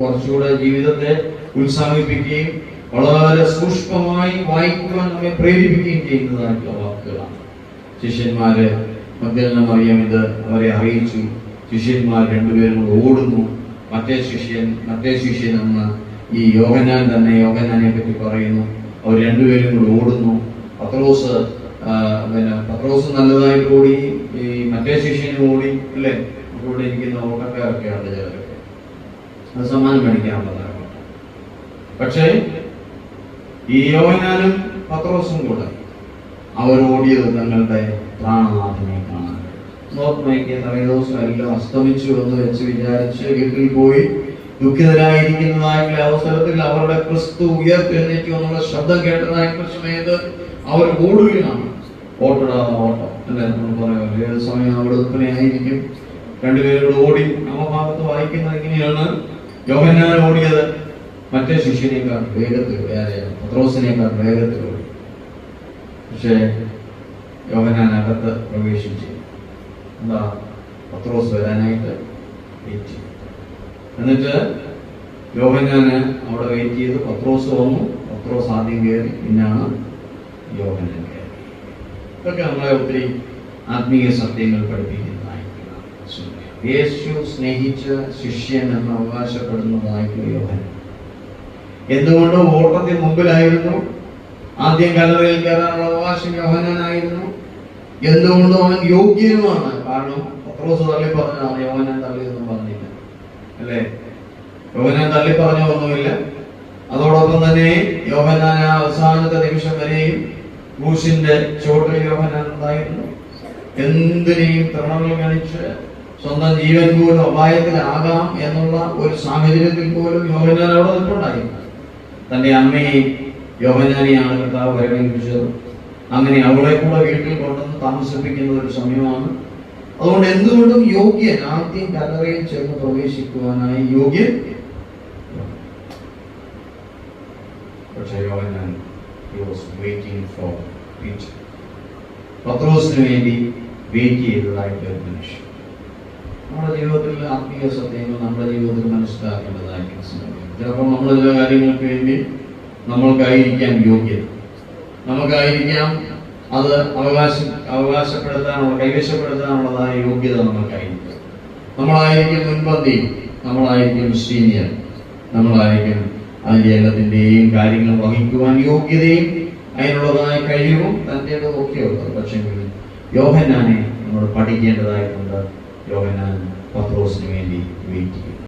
കുറച്ചുകൂടെ ജീവിതത്തെ ഉത്സാഹിപ്പിക്കുകയും വളരെ സൂക്ഷ്മമായി വായിക്കുവാൻ നമ്മെ പ്രേരിപ്പിക്കുകയും ചെയ്യുന്നതായിട്ടുള്ള വാക്കുകളാണ് ശിഷ്യന്മാരെ മഗ്ദലന അറിയാം ഇത് അവരെ അറിയിച്ചു. ശിഷ്യന്മാർ രണ്ടുപേരും ഓടുന്നു. മറ്റേ ശിഷ്യൻ മറ്റേ ശിഷ്യൻ എന്ന് ഈ യോഗനാൻ തന്നെ യോഗനാനെ പറ്റി പറയുന്നു. അവർ രണ്ടുപേരും കൂടെ ഓടുന്നു. പത്രോസ് പിന്നെ പത്രോസ് നല്ലതായിട്ട് ഓടി ഈ മറ്റേ ശിഷ്യനും ഓടി അല്ലേ? ഇവിടെ ഇരിക്കുന്ന ഓട്ടക്കാരൊക്കെയാണ് ചിലരൊക്കെ. അത് സമ്മാനം മേടിക്കാനുള്ളതാണ് പക്ഷേ ഈ യോവനാനും പത്രോസും കൂടെ അവർ ഓടിയത് തങ്ങളുടെ പ്രാണനാഥനെ കാണാൻ. നോർമയ്ക്ക് തലേദിവസം എല്ലാം അസ്തമിച്ചു എന്ന് വെച്ച് വിചാരിച്ച് വീട്ടിൽ പോയി ദുഃഖിതരായിരിക്കുന്നതായിട്ടുള്ള അവസരത്തിൽ അവരുടെ ക്രിസ്തു ഉയർത്തെഴുന്നേറ്റു ശബ്ദം കേട്ടതായിട്ടുള്ള സമയത്ത് അവർ ഓടുകയാണ്. ഓട്ടടാ ഓട്ടം. അല്ലേ നമ്മൾ പറയുമല്ലോ ഏത് സമയം അവിടെ രണ്ടുപേരോട് ഓടി ആ ഭാഗത്ത് വായിക്കുന്നത് എങ്ങനെയാണ്? യോഹന്നാൻ ഓടിയത് മറ്റേ ശിഷ്യനേക്കാൾ വേഗത്തിൽ? പത്രോസിനേക്കാൾ വേഗത്തിൽ ഓടി. പക്ഷേ യോഹന്നാൻ അകത്ത് പ്രവേശിച്ചു. എന്താ? പത്രോസ് വരാനായിട്ട് വെയിറ്റ് ചെയ്തു. എന്നിട്ട് യോഹന്നാന് അവിടെ വെയിറ്റ് ചെയ്ത് പത്രോസ് വന്നു. പത്രോസ് ആദ്യം കയറി പിന്നാണ് യോഹന്നാൻ കയറി. ഇതൊക്കെ നമ്മളെ ഒത്തിരി ആത്മീയ സത്യങ്ങൾ പഠിപ്പിക്കുന്നതായിട്ടുള്ള സൂചന. യേശു സ്നേഹിച്ച ശിഷ്യൻ എന്ന് അവകാശപ്പെടുന്നതായിട്ടുള്ള യോഹൻ എന്തുകൊണ്ട് ഓട്ടത്തിൽ മുമ്പിലായിരുന്നു. ആദ്യം കലറിയിൽ കയറാനുള്ള അവകാശം യോഹനായിരുന്നു എന്തുകൊണ്ട് അവൻ യോഗ്യനുമാണ്. കാരണം പത്രോസ് തള്ളി പറഞ്ഞതാണ് യോഹനാൻ തള്ളിയൊന്നും പറഞ്ഞില്ല. അല്ലേ? യോഹനാൻ തള്ളി പറഞ്ഞ ഒന്നുമില്ല. അതോടൊപ്പം തന്നെ യോഹനാൻ ആ അവസാനത്തെ നിമിഷം വരെയും ക്രൂശിന്റെ ചുവട്ടിൽ യോഹനാൻ ഉണ്ടായിരുന്നു. എന്തിനേയും തൃണങ്ങൾ ഗണിച്ച് സ്വന്തം ജീവൻ പോലും അപായത്തിലാകാം എന്നുള്ള ഒരു സാഹചര്യത്തിൽ പോലും യോഹനാൻ അവിടെ നിൽപ്പുണ്ടായി. തന്റെ അമ്മയെ യോഹനാനെയാണ് കർത്താവ് പരിഗണിപ്പിച്ചത് അങ്ങനെ അവളെ കൂടെ വീട്ടിൽ കൊണ്ടുവന്ന് താമസിപ്പിക്കുന്ന ഒരു സമയമാണ്. അതുകൊണ്ട് എന്തുകൊണ്ടും യോഗ്യൻ ആദ്യം കല്ലറയിൽ ചെന്ന് പ്രവേശിക്കുവാനായി യോഗ്യൻ പക്ഷേ യോഹനാൻ ഫോർ. പത്രോസിന് വേണ്ടി വെയിറ്റ് ചെയ്തതായിട്ട് മനുഷ്യൻ. നമ്മുടെ ജീവിതത്തിൽ ആത്മീയ സത്യങ്ങൾ നമ്മുടെ ജീവിതത്തിൽ മനസ്സിലാക്കേണ്ടതായിട്ട് ചിലപ്പോൾ നമ്മൾ ചില കാര്യങ്ങൾക്ക് വേണ്ടി നമ്മൾക്കായിരിക്കാം യോഗ്യത. നമുക്കായിരിക്കാം അത് അവകാശ അവകാശപ്പെടുത്താനുള്ള കൈവശപ്പെടുത്താനുള്ളതായ യോഗ്യത നമുക്കായിരിക്കും നമ്മളായിരിക്കും മുൻപന്തി നമ്മളായിരിക്കും സീനിയർ നമ്മളായിരിക്കും അതിന്റെ എല്ലാത്തിന്റെയും കാര്യങ്ങൾ വഹിക്കുവാൻ യോഗ്യതയും അതിനുള്ളതായ കഴിവും തന്റെ ഒക്കെ ഉള്ളത് പക്ഷേ യോഹന്നാനെ നമ്മൾ പഠിക്കേണ്ടതായിട്ടുണ്ട്. യോഹന്നാൻ പത്രോസിന് വേണ്ടി വെയിറ്റ് ചെയ്യും